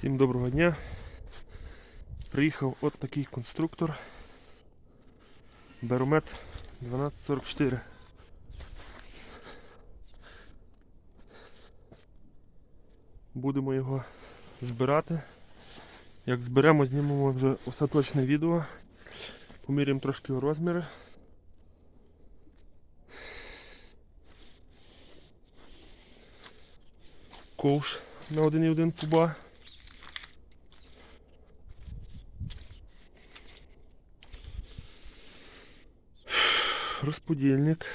Всім доброго дня. Приїхав от такий конструктор. Беромет 1244. Будемо його збирати. Як зберемо, знімемо вже остаточне відео. Поміряємо трошки розміри. Ковш на 1,1 куба. Розподільник.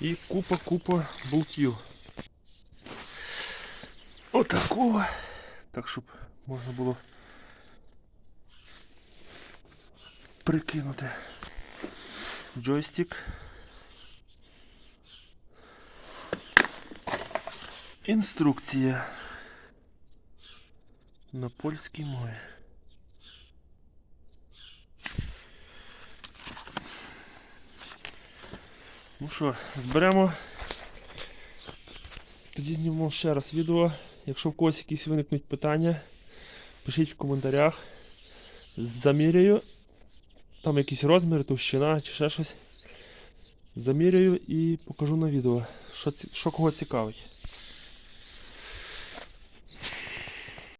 І купа-купа болтів. Отакого. Так, щоб можна було прикинути джойстик. Інструкція на польській мові. Ну що, зберемо. Тоді знімемо ще раз відео. Якщо в когось якісь виникнуть питання, пишіть в коментарях. Заміряю. Там якісь розміри, товщина чи ще щось. Заміряю і покажу на відео, що, що кого цікавить.